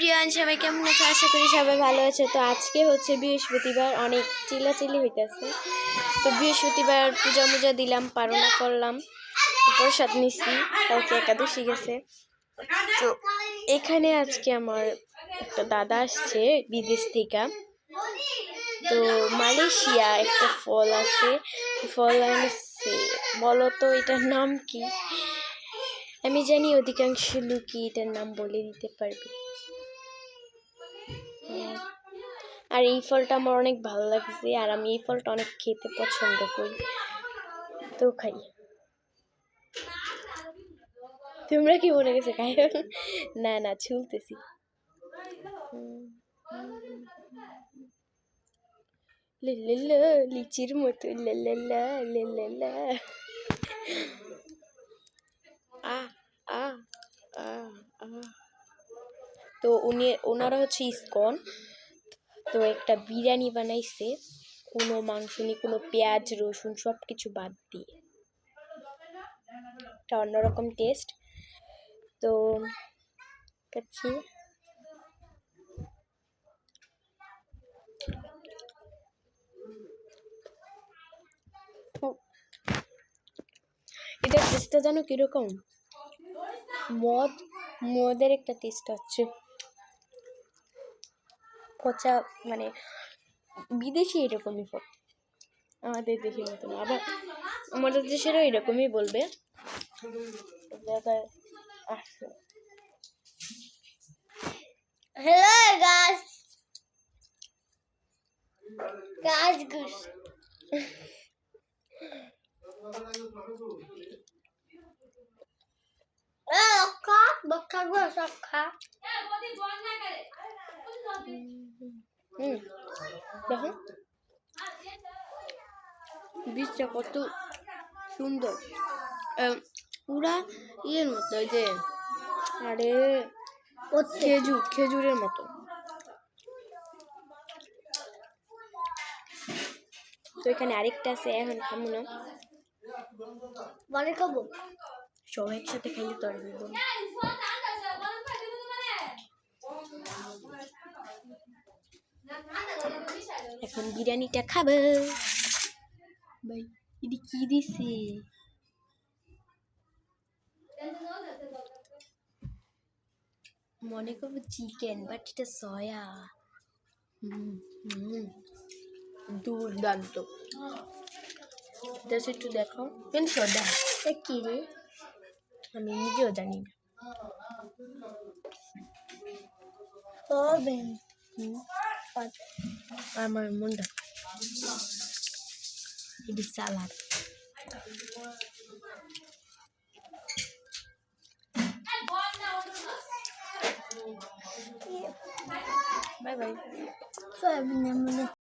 Everyone সবাই কেমন আছে? আশা করি সবাই ভালো আছে। তো আজকে হচ্ছে বৃহস্পতিবার, অনেক চিল্লাচিল্লি হইতেছে। তো বৃহস্পতিবার পূজা মুজা দিলাম পারনা করলাম প্রসাদ নিছি, কালকে একাদশী গেছে। তো এখানে আজকে আমার একটা দাদা আসছে বিদেশ থেকে। তো মালয়েশিয়া একটা ফল আছে, ফল আনছে। বলো তো এটার নাম কি? আমি জানি অধিকাংশ লোকই এটার নাম বলে দিতে পারবে। আর এই ফলটা আমার অনেক ভালো লাগছে, আর আমি এই ফলটা অনেক খেতে পছন্দ করি। তো খাই। তোমরা কি মনে গেছে খাই না না, ছুলতেছি। লিচির মতো আ আ। তো উনি, ওনারা হচ্ছে ইসকন। তো একটা বিরিয়ানি বানাইছে, কোনো মাংস নেই, কোনো পেঁয়াজ, রসুন সব কিছু বাদ দিয়ে। একটা অন্যরকম টেস্ট তো খাচ্ছি এটার টেস্টটা জানো কীরকম? মদ, মদের একটা টেস্ট হচ্ছে পচা মানে বিদেশি এরকমই ফল আমাদের দেশের মতো না আবার আমাদের দেশেরও এরকমই বলবে goose. Eh, oka, baka gue oka. হুম দেখো। বীজটা কত সুন্দর। পুরা ইয়ের মতো যে আরে ও খেজুর খেজুরের মতো। তো এখানে আরেকটা আছে এখন খামু না। বলে কব সবাই একসাথে খাইলে তো আর এখন বিরিয়ানিটা খাব। ভাই এটি কি দিছে? মনে করব চিকেন বাট এটা সয়া দুর্দান্ত। জাস্ট একটু দেখো। কেন সোডা তা কি রে? আমি নিজেও জানি না। হবে হুম, আমার মনটা এটি সালাদ বাই বাই সয়াবিনের মনে